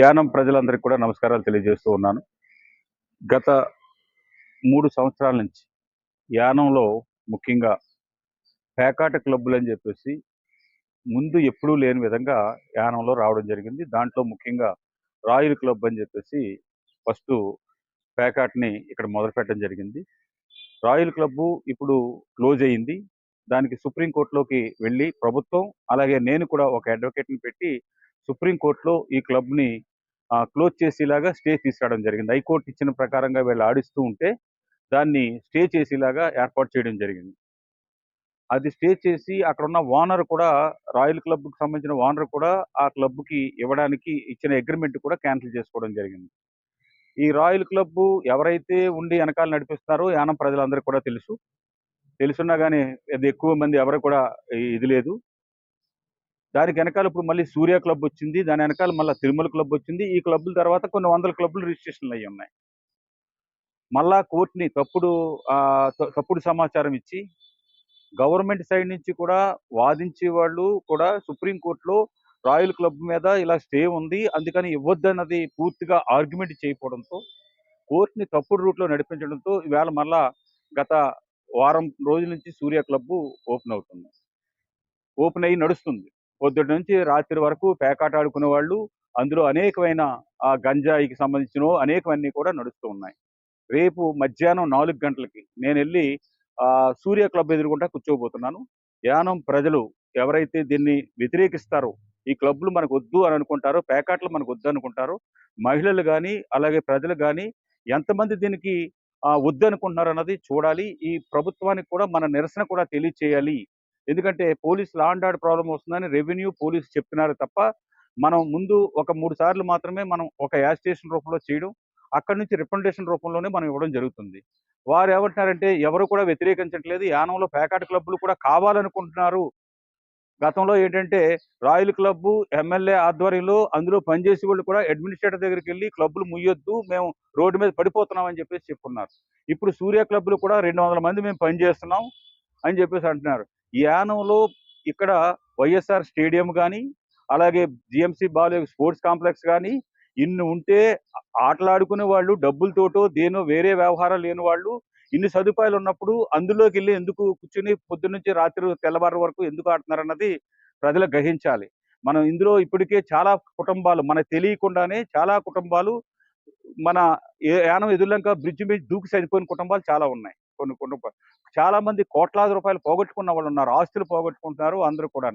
యానం ప్రజలందరికీ కూడా నమస్కారాలు తెలియజేస్తూ ఉన్నాను. గత మూడు సంవత్సరాల నుంచి యానంలో ముఖ్యంగా పేకాట క్లబ్బులు అని చెప్పేసి ముందు ఎప్పుడూ లేని విధంగా యానంలో రావడం జరిగింది. దాంట్లో ముఖ్యంగా రాయల్ క్లబ్ అని చెప్పేసి ఫస్ట్ పేకాట్ని ఇక్కడ మొదలు పెట్టడం జరిగింది. రాయల్ క్లబ్బు ఇప్పుడు క్లోజ్ అయ్యింది దానికి సుప్రీంకోర్టులోకి వెళ్ళి ప్రభుత్వం అలాగే నేను కూడా ఒక అడ్వకేట్ని పెట్టి సుప్రీంకోర్టులో ఈ క్లబ్ని క్లోజ్ చేసేలాగా స్టే తీసుకురావడం జరిగింది. హైకోర్టు ఇచ్చిన ప్రకారంగా వీళ్ళు ఆడిస్తూ ఉంటే దాన్ని స్టే చేసేలాగా ఏర్పాటు చేయడం జరిగింది. అది స్టే చేసి అక్కడ ఉన్న ఓనర్ కూడా రాయల్ క్లబ్కి సంబంధించిన ఓనర్ కూడా ఆ క్లబ్కి ఇవ్వడానికి ఇచ్చిన అగ్రిమెంట్ కూడా క్యాన్సిల్ చేసుకోవడం జరిగింది. ఈ రాయల్ క్లబ్ ఎవరైతే ఉండి వెనకాల నడిపిస్తున్నారో యానం ప్రజలందరికీ కూడా తెలుసు. తెలుసున్నా కానీ అది ఎక్కువ మంది ఎవరు కూడా ఇది లేదు. దానికి వెనకాల ఇప్పుడు మళ్ళీ సూర్య క్లబ్ వచ్చింది దాని వెనకాల మళ్ళీ తిరుమల క్లబ్ వచ్చింది. ఈ క్లబ్ల తర్వాత కొన్ని వందల క్లబ్లు రిజిస్ట్రేషన్లు అయ్యి ఉన్నాయి. మళ్ళా కోర్టుని తప్పుడు తప్పుడు సమాచారం ఇచ్చి గవర్నమెంట్ సైడ్ నుంచి కూడా వాదించే వాళ్ళు కూడా సుప్రీంకోర్టులో రాయల్ క్లబ్ మీద ఇలా స్టే ఉంది. అందుకని ఇవ్వద్దన్నది పూర్తిగా ఆర్గ్యుమెంట్ చేయకపోవడంతో కోర్టుని తప్పుడు రూట్లో నడిపించడంతో ఈవేళ మళ్ళా గత వారం రోజుల నుంచి సూర్య క్లబ్ ఓపెన్ అవుతుంది. ఓపెన్ అయ్యి నడుస్తుంది. పొద్దుటి నుంచి రాత్రి వరకు పేకాట ఆడుకునే వాళ్ళు అందులో అనేకమైన ఆ గంజాయికి సంబంధించిన అనేకమన్నీ కూడా నడుస్తూ ఉన్నాయి. రేపు మధ్యాహ్నం నాలుగు గంటలకి నేను వెళ్ళి ఆ సూర్య క్లబ్ ఎదురుకుంటా కూర్చోబోతున్నాను. యానం ప్రజలు ఎవరైతే దీన్ని వ్యతిరేకిస్తారో ఈ క్లబ్లు మనకు వద్దు అని అనుకుంటారో పేకాట్లు మనకు వద్దు అనుకుంటారో మహిళలు కానీ అలాగే ప్రజలు కానీ ఎంతమంది దీనికి వద్దు అనుకుంటున్నారు అన్నది చూడాలి. ఈ ప్రభుత్వానికి కూడా మన నిరసన కూడా తెలియచేయాలి. ఎందుకంటే police law and order problem వస్తుందని రెవెన్యూ పోలీస్ చెప్తున్నారు తప్ప మనం ముందు ఒక మూడు సార్లు మాత్రమే మనం ఒక యాజిటేషన్ రూపంలో చేయడం అక్కడి నుంచి రిప్రజెంటేషన్ రూపంలోనే మనం ఇవ్వడం జరుగుతుంది. వారు ఏమంటున్నారంటే ఎవరు కూడా వ్యతిరేకించట్లేదు. యానంలో ప్యాకాట్ క్లబ్లు కూడా కావాలనుకుంటున్నారు. గతంలో ఏంటంటే రాయల్ క్లబ్ ఎమ్మెల్యే ఆధ్వర్యంలో అందులో పనిచేసే వాళ్ళు కూడా అడ్మినిస్ట్రేటర్ దగ్గరికి వెళ్ళి క్లబ్లు ముయ్యొద్దు మేము రోడ్డు మీద పడిపోతున్నాం అని చెప్పేసి చెప్పుకున్నారు. ఇప్పుడు సూర్య క్లబ్లు కూడా రెండు వందల మంది మేము పనిచేస్తున్నాం అని చెప్పేసి అంటున్నారు. ఈ యానంలో ఇక్కడ వైఎస్ఆర్ స్టేడియం కానీ అలాగే జిఎంసి బాలు స్పోర్ట్స్ కాంప్లెక్స్ కానీ ఇన్ని ఉంటే ఆటలాడుకునే వాళ్ళు డబ్బులతోటో దేనో వేరే వ్యవహారాలు లేని వాళ్ళు ఇన్ని సదుపాయాలు ఉన్నప్పుడు అందులోకి వెళ్ళి ఎందుకు కూర్చుని పొద్దున్న నుంచి రాత్రి తెల్లవారు వరకు ఎందుకు ఆడుతున్నారు అన్నది ప్రజలు గ్రహించాలి. మనం ఇందులో ఇప్పటికే చాలా కుటుంబాలు మనకు తెలియకుండానే చాలా కుటుంబాలు మన యానం ఎదుర్లంక బ్రిడ్జ్ మీద దూకి చనిపోయిన కుటుంబాలు చాలా ఉన్నాయి. కొన్ని కొన్ని చాలా మంది కోట్లాది రూపాయలు పోగొట్టుకున్న వాళ్ళు ఉన్నారు ఆస్తులు పోగొట్టుకుంటున్నారు అందరూ కూడా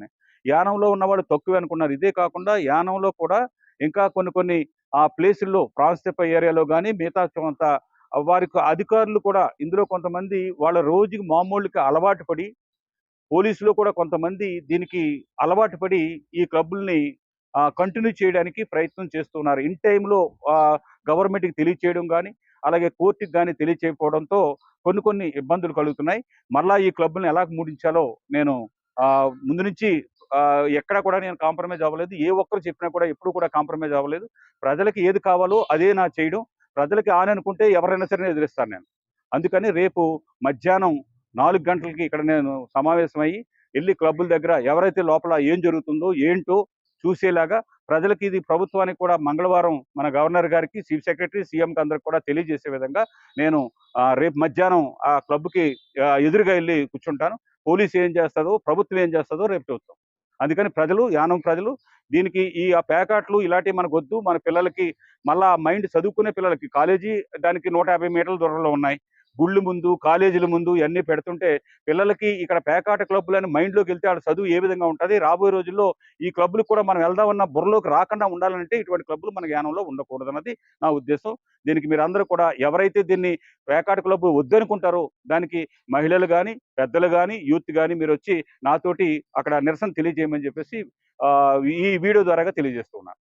యానంలో ఉన్న వాళ్ళు తక్కువ అనుకున్నారు. ఇదే కాకుండా యానంలో కూడా ఇంకా కొన్ని కొన్ని ఆ ప్లేసుల్లో ప్రాంతీయ ఏరియాలో కానీ మిగతా కొంత వారికి అధికారులు కూడా ఇందులో కొంతమంది వాళ్ళ రోజుకి మామూలుకి అలవాటు పడి పోలీసులు కూడా కొంతమంది దీనికి అలవాటు పడి ఈ క్లబ్బుల్ని కంటిన్యూ చేయడానికి ప్రయత్నం చేస్తున్నారు. ఇన్ టైంలో గవర్నమెంట్కి తెలియచేయడం కానీ అలాగే కోర్టుకి కానీ తెలియచేయకపోవడంతో కొన్ని కొన్ని ఇబ్బందులు కలుగుతున్నాయి. మళ్ళా ఈ క్లబ్ని ఎలా ముడించాలో నేను ముందు నుంచి ఎక్కడ కూడా నేను కాంప్రమైజ్ అవ్వలేదు. ఏ ఒక్కరు చెప్పినా కూడా ఎప్పుడు కూడా కాంప్రమైజ్ అవ్వలేదు. ప్రజలకి ఏది కావాలో అదే నా చేయడం. ప్రజలకి ఆని అనుకుంటే ఎవరైనా సరే ఎదిరిస్తాను నేను. అందుకని రేపు మధ్యాహ్నం నాలుగు గంటలకి ఇక్కడ నేను సమావేశమయ్యి వెళ్ళి క్లబ్బుల దగ్గర ఎవరైతే లోపల ఏం జరుగుతుందో ఏంటో చూసేలాగా ప్రజలకి ఇది ప్రభుత్వానికి కూడా మంగళవారం మన గవర్నర్ గారికి చీఫ్ సెక్రటరీ సీఎంకి అందరికి కూడా తెలియజేసే విధంగా నేను రేపు మధ్యాహ్నం ఆ క్లబ్కి ఎదురుగా వెళ్ళి కూర్చుంటాను. పోలీసు ఏం చేస్తుందో ప్రభుత్వం ఏం చేస్తుందో రేపు చూస్తాం. అందుకని ప్రజలు యానం ప్రజలు దీనికి ఈ ఆ పేకాట్లు ఇలాంటివి మనకు వద్దు మన పిల్లలకి మళ్ళా మైండ్ చదువుకునే పిల్లలకి కాలేజీ దానికి నూట యాభై మీటర్ల దూరంలో ఉన్నాయి. గుళ్ళు ముందు కాలేజీల ముందు ఇవన్నీ పెడుతుంటే పిల్లలకి ఇక్కడ పేకాట క్లబ్లు మైండ్లోకి వెళ్తే ఆడ చదువు ఏ విధంగా ఉంటుంది? రాబోయే రోజుల్లో ఈ క్లబ్లు కూడా మనం వెళ్దామన్న బుర్రలోకి రాకుండా ఉండాలంటే ఇటువంటి క్లబ్లు మన జ్ఞానంలో ఉండకూడదు అన్నది నా ఉద్దేశం. దీనికి మీరు అందరూ కూడా ఎవరైతే దీన్ని పేకాట క్లబ్ వద్దనుకుంటారో దానికి మహిళలు కానీ పెద్దలు కానీ యూత్ కానీ మీరు వచ్చి నాతోటి అక్కడ నిరసన తెలియజేయమని చెప్పేసి ఈ వీడియో ద్వారా తెలియజేస్తున్నాను